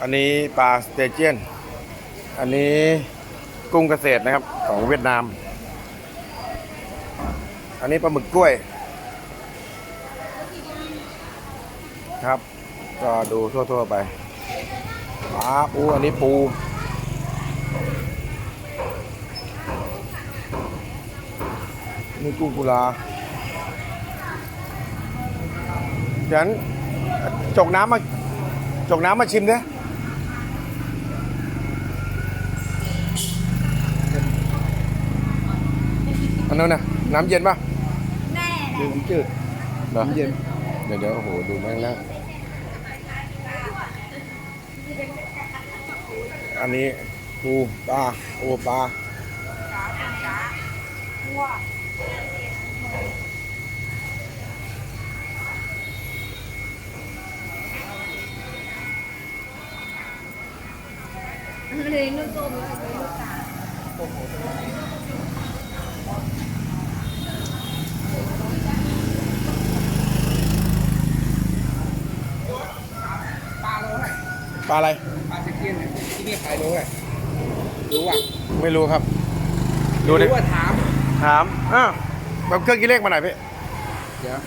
อันนี้ปลาสเตเจียน อันนี้กุ้งเกษตรนะครับของเวียดนาม อันนี้ปลาหมึกกล้วย ครับ ก็ดูทั่วๆไปปลาปูอันนี้ปูนี่กุ้งกุลาฉันจกน้ำมาจกน้ำมาชิมเนี่ อันนั้นนะน้ำเย็นป่ะ ดื่มจืด เหรอ น้ำเย็น เดี๋ยวเดี๋ยวโอ้โห ดูแม่งแล้ว อันนี้ปูปลาโอปลา เลยนุ่มต้มแล้วก็ลูกตา ปลา ปลาอะไร ปลาตะเกียนเนี่ยที่นี่ขายโลเท่าไหร่รู้อะไม่รู้ครับ ดูดิ รู้ว่าถาม ถามอ้าวแบบเครื่องคิดเลขมาหน่อยพี่ เดี๋ยว